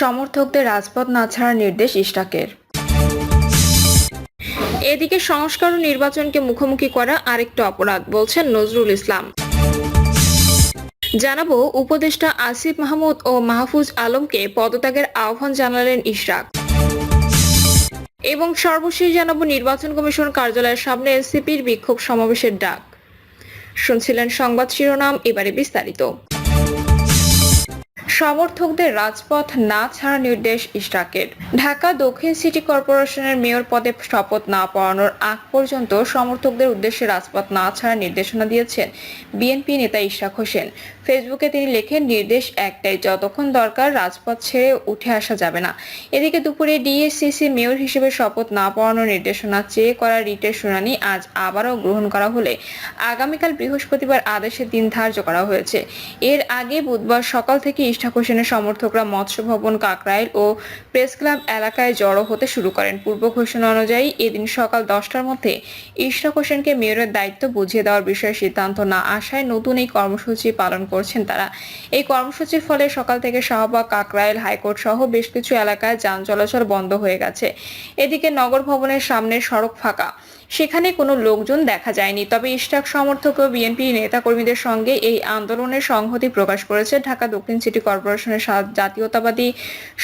সমর্থকদের রাজপথ না ছাড়ার নির্দেশ ইস্টাকের এদিকে সংস্কার ও নির্বাচনকে মুখোমুখি করা আরেকটা অপরাধ, বলছেন নজরুল ইসলাম। জানাব, উপদেষ্টা আসিফ মাহমুদ ও মাহফুজ আলমকে পদত্যাগের আহ্বান জানালেন ইশরাক। এবং সর্বশেষ জানাব, নির্বাচন কমিশন কার্যালয়ের সামনে এনসিপির বিক্ষোভ সমাবেশের ডাক। শুনছিলেন সংবাদ শিরোনাম, এবারে বিস্তারিত। সমর্থকদের রাজপথ না ছাড়া নির্দেশ ইশরাকের। ঢাকা দক্ষিণ সিটি কর্পোরেশনের মেয়র পদে শপথ না পড়ানোর আগ পর্যন্ত সমর্থকদের উদ্দেশ্যে রাজপথ না ছাড়ার নির্দেশনা দিয়েছেন বিএনপি নেতা ইশরাক হোসেন। ফেসবুকে তিনি লেখেন, নির্দেশ একটাই, যতক্ষণ দরকার রাজপথ ছেড়ে উঠে আসা যাবে না। এদিকে দুপুরে ডিএসসিসি মেয়র হিসেবে শপথ না পড়ানোর নির্দেশনা চেয়ে করা রিটের শুনানি আজ আবারও গ্রহণ করা হলে আগামীকাল বৃহস্পতিবার আদেশের দিন ধার্য করা হয়েছে। এর আগে বুধবার সকাল থেকে ইশরাক হোসেনের সমর্থকরা মৎস্য ভবন কাকরাইল ও প্রেস ক্লাব এলাকায় জড়ো হতে শুরু করেন। পূর্ব ঘোষণা অনুযায়ী এদিন সকাল দশটার মধ্যে ইশরাক হোসেনকে মেয়রের দায়িত্ব বুঝিয়ে দেওয়ার বিষয়ে সিদ্ধান্ত না আসায় নতুন এই কর্মসূচি পালন করছেন তারা। এই কর্মসূচির ফলে সকাল থেকে শাহবাগ, কাকরাইল হাইকোর্ট সহ বেশ কিছু এলাকায় যান চলাচল বন্ধ হয়ে গেছে। এদিকে নগর ভবনের সামনে সড়ক ফাঁকা। সেখানে কোনো লোকজন দেখা যায়নি। তবে ইস্টাক সমর্থক ও বিএনপি নেতাকর্মীদের সঙ্গে এই আন্দোলনের সংহতি প্রকাশ করেছে ঢাকা দক্ষিণ সিটি কর্পোরেশনের জাতীয়তাবাদী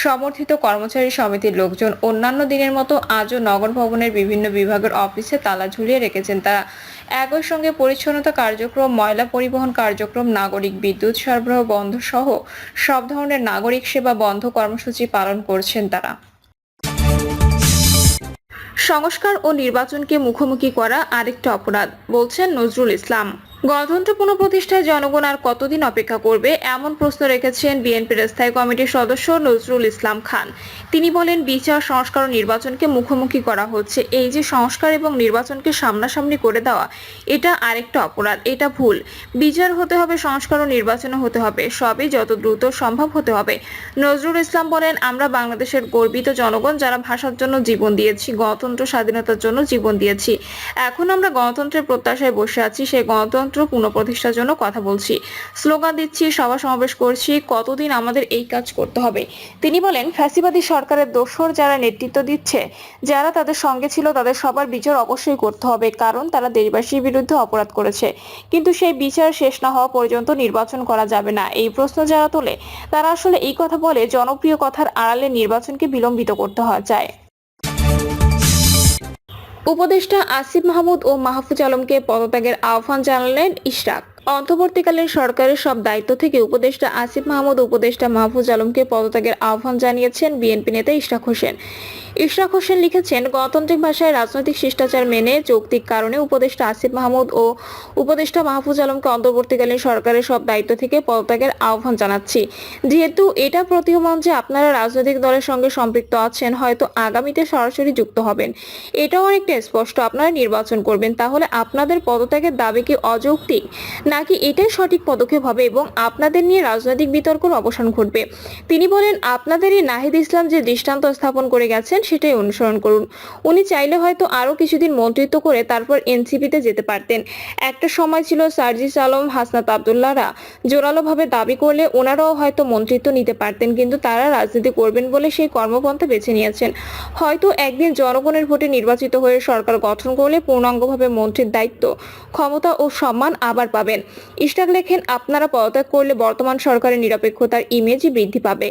সমর্থিত কর্মচারী সমিতির লোকজন। অন্যান্য দিনের মতো আজও নগর ভবনের বিভিন্ন বিভাগের অফিসে তালা ঝুলিয়ে রেখেছেন তারা। একই সঙ্গে পরিচ্ছন্নতা কার্যক্রম, ময়লা পরিবহন কার্যক্রম, নাগরিক বিদ্যুৎ সরবরাহ বন্ধ সহ সব ধরনের নাগরিক সেবা বন্ধ কর্মসূচি পালন করছেন তারা। সংস্কার ও নির্বাচনকে মুখোমুখি করা আরেকটা অপরাধ, বলছেন নজরুল ইসলাম। গণতন্ত্র পুনঃপ্রতিষ্ঠায় জনগণ আর কতদিন অপেক্ষা করবে এমন প্রশ্ন রেখেছেন বিএনপির স্থায়ী কমিটির সদস্য নজরুল ইসলাম খান। তিনি বলেন, বিচার, সংস্কার ও নির্বাচনকে মুখোমুখি করা হচ্ছে। এই যে সংস্কার এবং নির্বাচনকে সামনাসামনি করে দেওয়া, এটা আরেকটা অপরাধ, এটা ভুল। বিচার হতে হবে, সংস্কার ও নির্বাচনও হতে হবে, সবই যত দ্রুত সম্ভব হতে হবে। নজরুল ইসলাম বলেন, আমরা বাংলাদেশের গর্বিত জনগণ যারা ভাষার জন্য জীবন দিয়েছি, গণতন্ত্র স্বাধীনতার জন্য জীবন দিয়েছি। এখন আমরা গণতন্ত্রের প্রত্যাশায় বসে আছি, সেই গণতন্ত্র পুনঃপ্রতিষ্ঠার জন্য কথা বলছি। স্লোগান দিচ্ছি, সভা সমাবেশ করছি, কতদিন আমাদের এই কাজ করতে হবে? তিনি বলেন, ফ্যাসিবাদী সরকারের দোসর যারা নেতৃত্ব দিচ্ছে, যারা তাদের সঙ্গে ছিল, তাদের সবার বিচার অবশ্যই করতে হবে, কারণ তারা দেশবাসীর বিরুদ্ধে অপরাধ করেছে। কিন্তু সেই বিচার শেষ না হওয়া পর্যন্ত নির্বাচন করা যাবে না। এই প্রশ্ন যারা তোলে, তারা আসলে এই কথা বলে, জনপ্রিয় কথার আড়ালে নির্বাচনকে বিলম্বিত করতে হয়, চায়। উপদেষ্টা আসিফ মাহমুদ ও মাহফুজ আলমকে পদত্যাগের আহ্বান জানালেন ইশরাক অন্তর্বর্তীকালীন সরকারের সব দায়িত্ব থেকে উপদেষ্টা আসিফ মাহমুদ উপদেষ্টা মাহফুজ আলমকে পদত্যাগের আহ্বান জানিয়েছেন বিএনপি নেতা ইশরাক হোসেন। ইশরাক হোসেন লিখেছেন, গণতান্ত্রিক ভাষায় রাজনৈতিক শিষ্টাচার মেনে যৌক্তিক কারণে উপদেষ্টা আসিফ মাহমুদ ও উপদেষ্টা মাহফুজ আলমকে অন্তর্বর্তীকালীন সরকারের সব দায়িত্ব থেকে পদত্যাগের আহ্বান জানাচ্ছি। যেহেতু এটা প্রতীয়মান যে আপনারা রাজনৈতিক দলের সঙ্গে সম্পৃক্ত আছেন, হয়তো আগামীতে সরাসরি যুক্ত হবেন। এটাও অনেকটা স্পষ্ট, আপনারা নির্বাচন করবেন, তাহলে আপনাদের পদত্যাগের দাবি কি অযৌক্তিক? নাকি এটাই সঠিক পদক্ষেপ হবে এবং আপনাদের নিয়ে রাজনৈতিক বিতর্কের অবসান ঘটবে। তিনি বলেন, আপনাদেরই নাহিদ ইসলাম যে দৃষ্টান্ত স্থাপন করে গেছেন, সেটাই অনুসরণ করুন। উনি চাইলে হয়তো আরও কিছুদিন মন্ত্রিত্ব করে তারপর এনসিপিতে যেতে পারতেন। একটা সময় ছিল সার্জিস আলম, হাসনাত আবদুল্লাহরা জোরালোভাবে দাবি করলে ওনারাও হয়তো মন্ত্রিত্ব নিতে পারতেন, কিন্তু তারা রাজনীতি করবেন বলে সেই কর্মপন্থা বেছে নিয়েছেন। হয়তো একদিন জনগণের ভোটে নির্বাচিত হয়ে সরকার গঠন করলে পূর্ণাঙ্গভাবে মন্ত্রীর দায়িত্ব, ক্ষমতা ও সম্মান আবার পাবেন। ইশরাক লেখেন, আপনারা পদত্যাগ করলে বর্তমান সরকারের নিরপেক্ষতার ইমেজই বৃদ্ধি পাবে।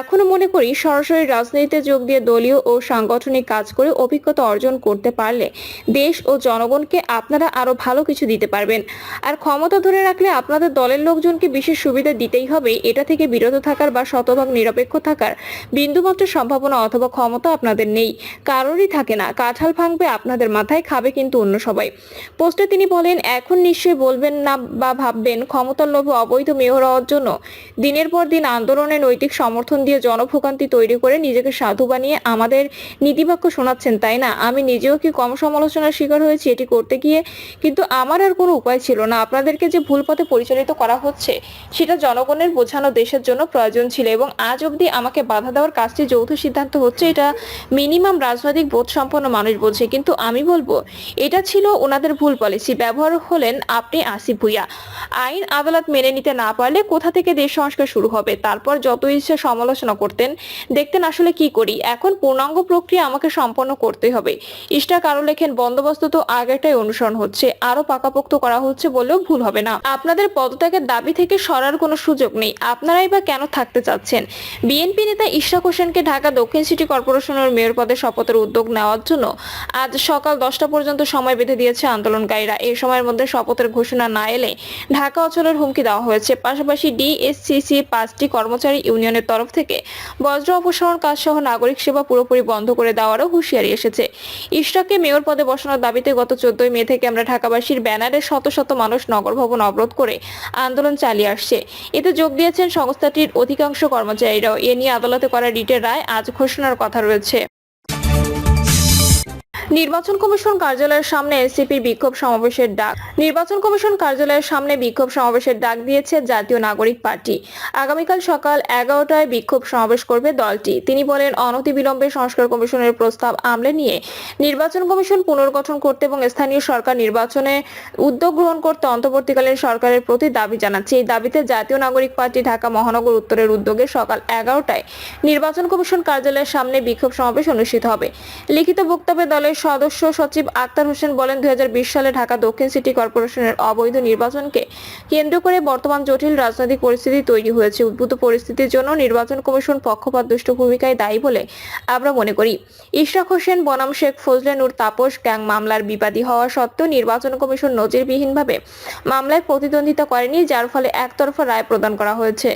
এখনও মনে করি সরাসরি রাজনীতিতে যোগ দিয়ে দলীয় ও সাংগঠনিক কাজ করে অভিজ্ঞতা অর্জন করতে পারলে দেশ ও জনগণকে আপনারা আরও ভালো কিছু দিতে পারবেন। আর ক্ষমতা ধরে রাখলে আপনাদের দলের লোকজনকে বিশেষ সুবিধা দিতেই হবে, এটা থেকে বিরত থাকার বা শতভাগ নিরপেক্ষ থাকার বিন্দুমাত্র সম্ভাবনা অথবা ক্ষমতা আপনাদের নেই। কারোরই থাকে না, কাঁঠাল ভাঙবে আপনাদের মাথায়, খাবে কিন্তু অন্য সবাই। পোস্টে তিনি বলেন, এখন নিশ্চয়ই বলবেন না বা ভাববেন ক্ষমতার লোভে অবৈধ মেয়র হওয়ার জন্য। দিনের পর দিন আন্দোলনে নৈতিক সমর্থন দিয়ে জনভোগান্তি তৈরি করে নিজেকে সাধু বানিয়ে আমাদের নীতিবাক্য শোনাচ্ছেন, তাই না? আমি নিজেও কি কম সমালোচনার শিকার হয়েছি এটি করতে গিয়ে? কিন্তু আমার আর কোনো উপায় ছিল না। আপনাদেরকে যে ভুল পথে পরিচালিত করা হচ্ছে, সেটা জনগণের বোঝানো দেশের জন্য প্রয়োজন ছিল এবং আজ অবধি আমাকে বাধা দেওয়ার কাজটি যৌথ সিদ্ধান্ত হচ্ছে, এটা মিনিমাম রাজনৈতিক বোধ সম্পন্ন মানুষ বোঝে কিন্তু আমি বলব, এটা ছিল ওনাদের ভুল পলিসি ব্যবহার হলেন আপনি আসিফ ভুইয়া। আইন আদালত মেনে নিতে না পারলে কোথা থেকে দেশ সংস্কার শুরু হবে? তারপর যত ইচ্ছে সমালোচনা করতেন, দেখতেন আসলে কি করি? এখন পূর্ণাঙ্গ প্রক্রিয়া আমাকে সম্পন্ন করতে হবে। ইস্টাক আরও লেখেন, বন্দোবস্ত তো আগেটাই অনুসরণ হচ্ছে আরও পাকাপোক্ত করা হচ্ছে বলেও ভুল হবে না। আপনাদের পদত্যাগের দাবি থেকে সরার কোনো সুযোগ নেই। আপনারাই বা কেন থাকতে চাচ্ছেন? বিএনপি নেতা ইশরাক হোসেনকে ঢাকা দক্ষিণ সিটি কর্পোরেশনের মেয়র পদে শপথের উদ্যোগ নেওয়ার জন্য আজ সকাল দশটা পর্যন্ত সময় বেঁধে দিয়েছে আন্দোলনকারীরা। এই সময়ের মধ্যে শপথের ঘোষণা না এলে ঢাকা অচলের হুমকি দেওয়া হয়েছে। পাশাপাশি ডিএসসিসি পাঁচটি কর্মচারী ইউনিয়নের তরফ থেকে বজ্র অপসারণ কাজ সহ নাগরিক সেবা পুরোপুরি বন্ধ করে দেওয়ারও হুঁশিয়ারি এসেছে। ইশরাককে মেয়র পদে বসানোর দাবিতে গত চোদ্দই মে থেকে আমরা ঢাকাবাসীর ব্যানারে শত শত মানুষ নগর ভবন অবরোধ করে আন্দোলন চালিয়ে আসছে। এতে যোগ দিয়েছেন সংস্থাটির অধিকাংশ কর্মচারীরাও। এ নিয়ে আদালতে করা রিটের রায় আজ ঘোষণার কথা রয়েছে। নির্বাচন কমিশন কার্যালয়ের সামনে এনসিপির বিক্ষোভ সমাবেশের ডাক। নির্বাচন কমিশন কার্যালয়ের সামনে বিক্ষোভ সমাবেশের ডাক দিয়েছে জাতীয় নাগরিক পার্টি। আগামীকাল সকাল এগারোটায় বিক্ষোভ সমাবেশ করবে দলটি। তিনি বলেন, অনতিবিলম্বে সংস্কার কমিশনের প্রস্তাব আমলে নিয়ে নির্বাচন কমিশন পুনর্গঠন করতে এবং স্থানীয় সরকার নির্বাচনে উদ্যোগ গ্রহণ করতে অন্তর্বর্তীকালীন সরকারের প্রতি দাবি জানাচ্ছে। এই দাবিতে জাতীয় নাগরিক পার্টি ঢাকা মহানগর উত্তরের উদ্যোগে সকাল এগারোটায় নির্বাচন কমিশন কার্যালয়ের সামনে বিক্ষোভ সমাবেশ অনুষ্ঠিত হবে। লিখিত বক্তব্যে দলের সদস্য সচিব আক্তার হোসেন বলেন, দুই হাজার বিশ সালে ঢাকা দক্ষিণ সিটি কর্পোরেশনের অবৈধ নির্বাচনকে কেন্দ্র করে বর্তমান জটিল রাজনৈতিক পরিস্থিতি তৈরি হয়েছে। উদ্ভূত পরিস্থিতির জন্য নির্বাচন কমিশন পক্ষপাত দুষ্ট ভূমিকায় দায়ী বলে আমরা মনে করি। ইশরাক হোসেন, বনাম শেখ, ফজলে নূর, তাপস, গ্যাং মামলার বিবাদী হওয়া সত্ত্বেও নির্বাচন কমিশন নজিরবিহীনভাবে মামলায় প্রতিদ্বন্দ্বিতা করেনি, যার ফলে একতরফা রায় প্রদান করা হয়েছে।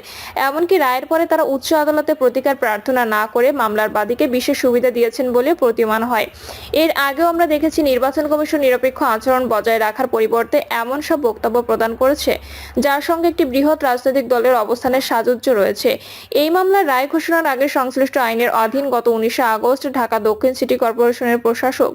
এমনকি রায়ের পরে তারা উচ্চ আদালতে প্রতিকার প্রার্থনা না করে মামলার বাদীকে বিশেষ সুবিধা দিয়েছেন বলে প্রতীয়মান হয়। এর আগেও আমরা দেখেছি নির্বাচন কমিশন নিরপেক্ষ আচরণ বজায় রাখার পরিবর্তে এমন সব বক্তব্য প্রদান করেছে, যার সঙ্গে একটি বৃহৎ রাজনৈতিক দলের অবস্থানের সাজুজ্য রয়েছে। এই মামলার রায় ঘোষণার আগে সংশ্লিষ্ট আইনের অধীন গত উনিশে আগস্ট ঢাকা দক্ষিণ সিটি কর্পোরেশনের প্রশাসক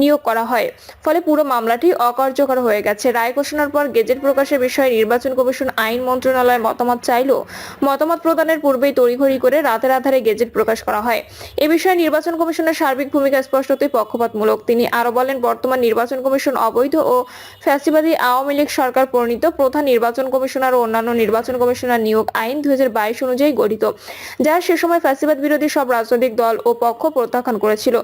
নিয়োগ করা হয়। ফলে পুরো মামলাটি অকার্যকর হয়ে গেছে। রায় ঘোষণার পর গেজেট প্রকাশের বিষয়ে নির্বাচন কমিশন আইন মন্ত্রণালয় মতামত চাইলেও মতামত প্রদানের পূর্বেই তড়িঘড়ি করে রাতের আধারে গেজেট প্রকাশ করা হয়। এ বিষয়ে নির্বাচন কমিশনের সার্বিক ভূমিকা স্পষ্টতই পক্ষপাতমূলক তিনি আরও বলেন, বর্তমান নির্বাচন কমিশন অবৈধ ও ফ্যাসিবাদী আওয়ামী লীগ সরকার প্রণীত প্রধান নির্বাচন কমিশনার ও অন্যান্য নির্বাচন কমিশনার নিয়োগ আইন দুই অনুযায়ী গঠিত, যা সে সময় ফ্যাসিবাদ বিরোধী সব রাজনৈতিক দল ও পক্ষ প্রত্যাখ্যান করেছিল।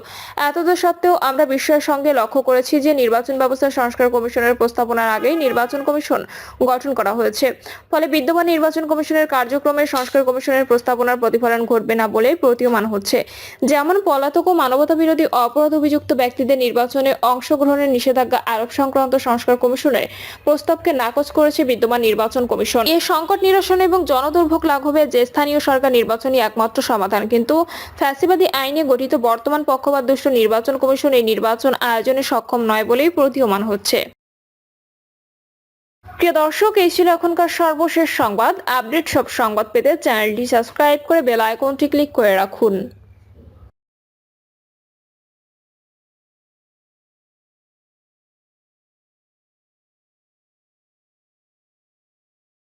এতদ সত্ত্বেও আমরা বিস্ময়ের সঙ্গে লক্ষ্য করেছি যে নির্বাচন ব্যবস্থা সংস্কার কমিশনের প্রস্তাবনার আগেই নির্বাচন কমিশন গঠন করা হয়েছে। ফলে বিদ্যমান নির্বাচন কমিশনের কার্যক্রমে সংস্কার কমিশনের প্রস্তাবনার প্রতিফলন ঘটবে না বলে প্রতীয়মান হচ্ছে। যেমন পলাতক ও মানবতা বিরোধী অপরাধ অভিযুক্ত ব্যক্তিদের নির্বাচনে অংশগ্রহণের নিষেধাজ্ঞা আরোপ সংক্রান্ত সংস্কার কমিশনের প্রস্তাবকে নাকচ করেছে বিদ্যমান নির্বাচন কমিশন। এ সংকট নিরসন এবং জনদুর্ভোগ লাঘবে যে স্থানীয় সরকার নির্বাচনই একমাত্র সমাধান। কিন্তু ফ্যাসিবাদী আইনে গঠিত বর্তমান পক্ষপাত দুষ্ট নির্বাচন কমিশন এই নির্বাচন আয়োজনে সক্ষম নয় বলেই প্রতীয়মান হচ্ছে। প্রিয় দর্শক, এই ছিল এখনকার সর্বশেষ সংবাদ। আপডেট সব সংবাদ পেতে চ্যানেলটি সাবস্ক্রাইব করে বেল আইকনটি ক্লিক করে রাখুন।